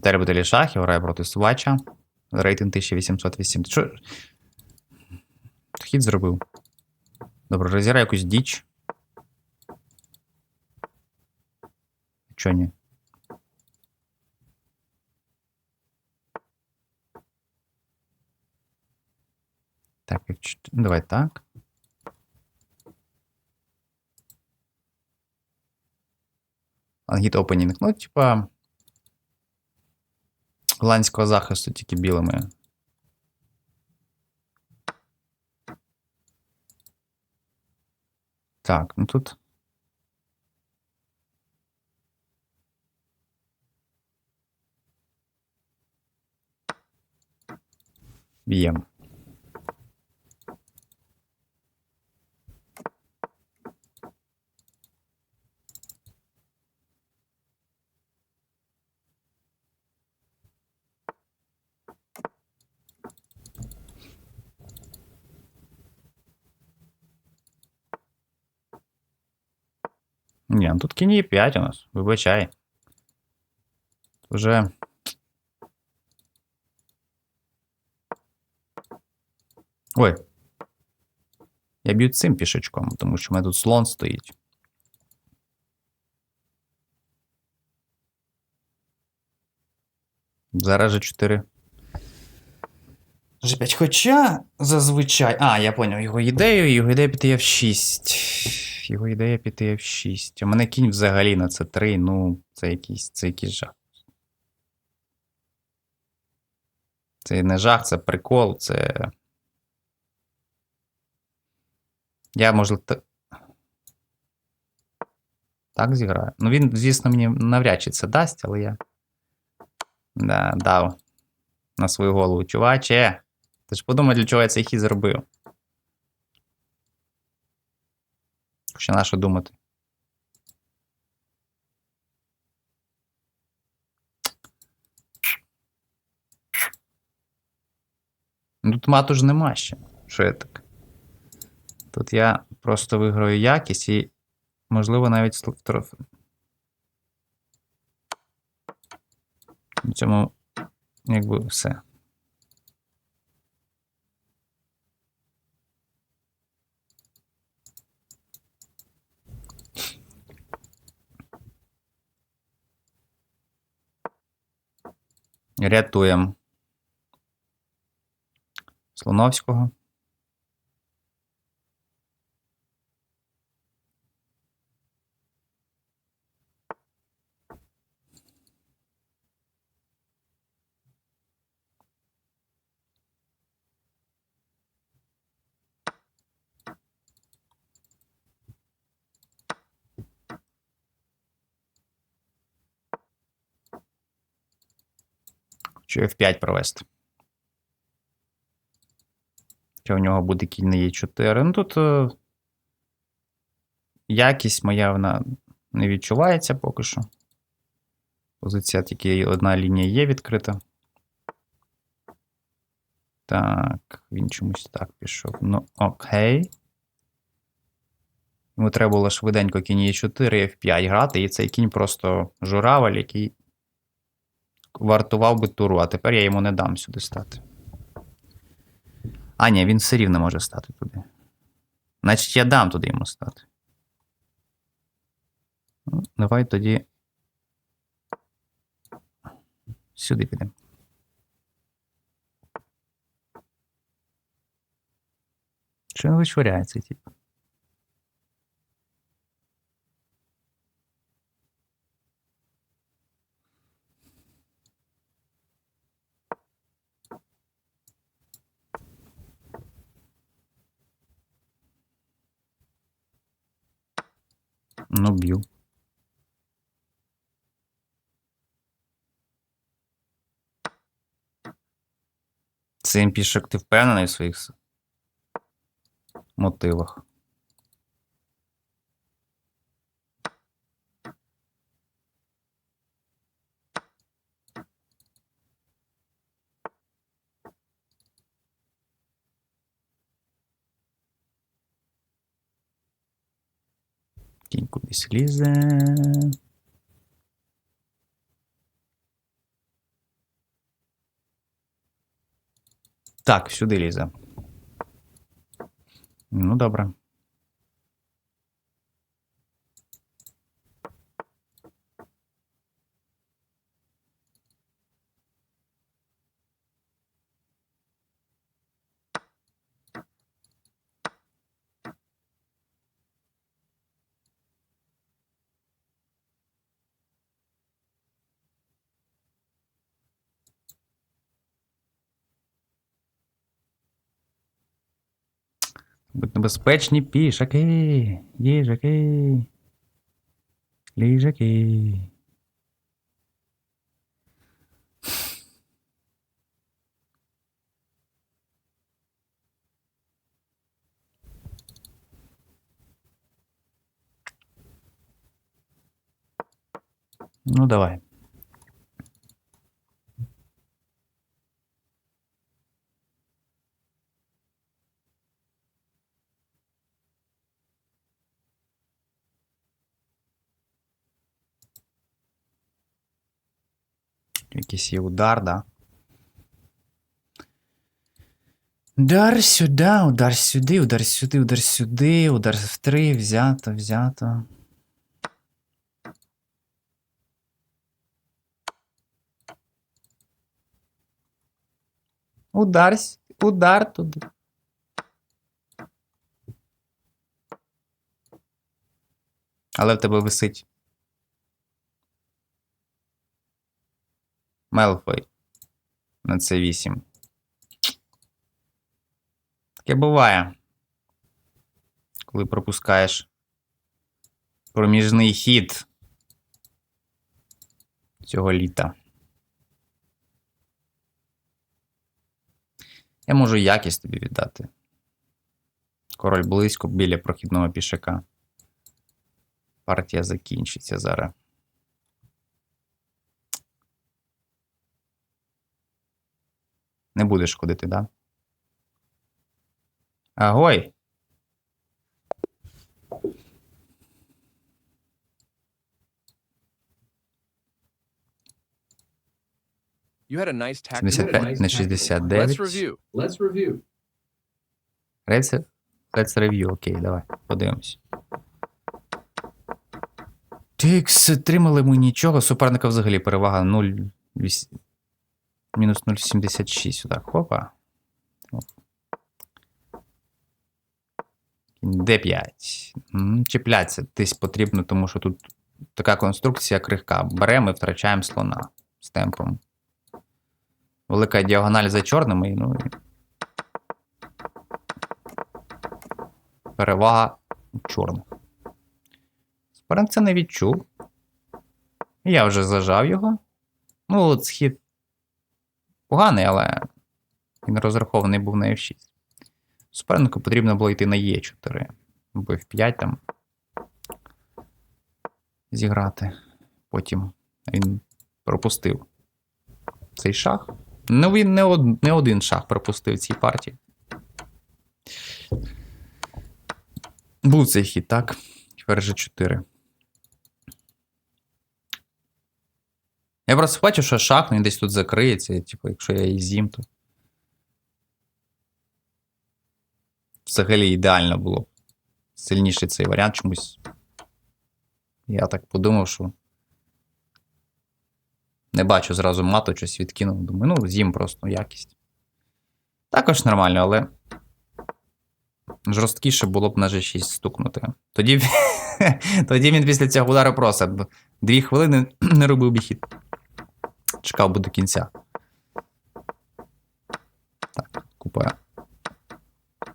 Віталій Баталій Шахів грає проти Сувача. Рейтинг 1808. Що? Хід зробив. Добре, розіграй якусь діч. Чо ні? Так, ну, давай так. Ангіт опенінг. Ну, типа. Голландського захисту тільки білими. Так, ну тут. Б'ємо. Ні, ну тут кінь 5 у нас, вибачай. Уже. Ой. Я б'ю цим пішечком, тому що в мене тут слон стоїть. Зараз же 4. G5. Хоча зазвичай. А, я поняв його ідею, його ідея піти F6. Його ідея піти F6. У мене кінь взагалі на c 3 ну, це якийсь, це якийсь жах. Це не жах, це прикол, це. Я, можливо, та- так зіграю. Ну, він, звісно, мені навряд чи це дасть, але я. Да, дав на свою голову. Чуваче, ти ж подумай, для чого я цей хід зробив. Ще на що думати. Ну, Тут мату ж нема ще. Що я так? Тут я просто виграю якість і, можливо, навіть сл- троф... На цьому, якби, все. Рятуємо Слоновського. Хочу F5 провести. Чи у нього буде кінь на Е4. Ну тут е, якість моя вона не відчувається поки що. Позиція тільки одна лінія є відкрита. Так, він чомусь так пішов. Ну, окей. Йому треба було швиденько кінь Е4, F5 грати, і цей кінь просто журавель, який вартував би туру, а тепер я йому не дам сюди стати. А, ні, він все рівно може стати туди. Значить, я дам туди йому стати. Ну, давай тоді. Сюди підемо. Що він вичворяє цей Ну, б'ю. Цим пішок ти впевнений в своїх мотивах. Кінь кудись лізе. Так, сюди лізе. Ну, добре. Будь небезпечні пішаки, їжаки, ліжаки. Ну, давай. Якийсь є удар, да? Удар сюди, удар сюди, удар сюди, удар сюди, удар в три, взято, взято. Удар, удар туди. Але в тебе висить. Мелфой. На це 8. Таке буває. Коли пропускаєш проміжний хід цього літа. Я можу якість тобі віддати. Король близько біля прохідного пішака. Партія закінчиться зараз. Не будеш ходити, да? Агой! You had a nice tactical 75 на 69. Let's review. Let's review. Let's, let's review, окей, давай, подивимось. Тикс, отримали ми нічого. Суперника взагалі перевага 0, мінус 0,76. Отак, хопа. Оп. Д5. М, Чіплятися десь потрібно, тому що тут така конструкція крихка. Беремо і втрачаємо слона з темпом. Велика діагональ за чорними, ну і перевага чорних. Суперник це не відчув. Я вже зажав його. Ну, от схід поганий, але він розрахований був на F6. Супернику потрібно було йти на Е4. Або F5 там. Зіграти. Потім він пропустив цей шах. Ну, він не, од... не один шах пропустив цій партії. Був цей хід, так? Ферзь 4. Я просто бачу, що шах він десь тут закриється, типу, якщо я її з'їм, то. Взагалі ідеально було. б. Сильніший цей варіант чомусь. Я так подумав, що. Не бачу зразу мату, щось відкинув. Думаю, ну, з'їм просто якість. Також нормально, але. Жорсткіше було б на G6 стукнути. Тоді, тоді він після цього удару просто дві хвилини не робив би хід. Чекав би до кінця. Так, купа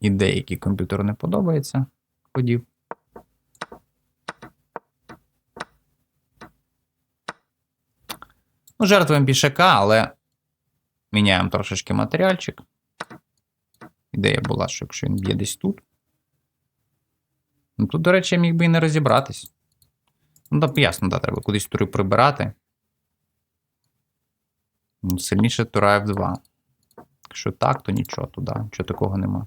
ідей, які комп'ютеру не подобається. Ходів. Ну, жертвуємо пішака, але міняємо трошечки матеріальчик. Ідея була, що якщо він б'є десь тут. Ну тут, до речі, я міг би і не розібратись. Ну, так ясно, да, треба кудись тури прибирати. Ну, Сильніше тура F2. Якщо так, то нічого туди, нічого такого нема.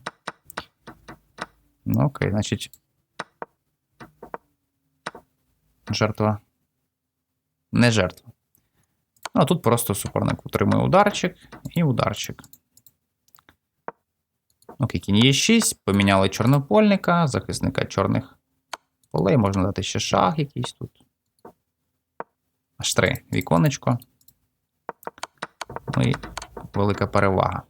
Ну, окей, значить. Жертва. Не жертва. Ну, а тут просто суперник утримує ударчик і ударчик. Окей, кінь є 6. Поміняли чорнопольника, захисника чорних полей. Можна дати ще шах якийсь тут. Аж три. Віконечко. Ну і велика перевага.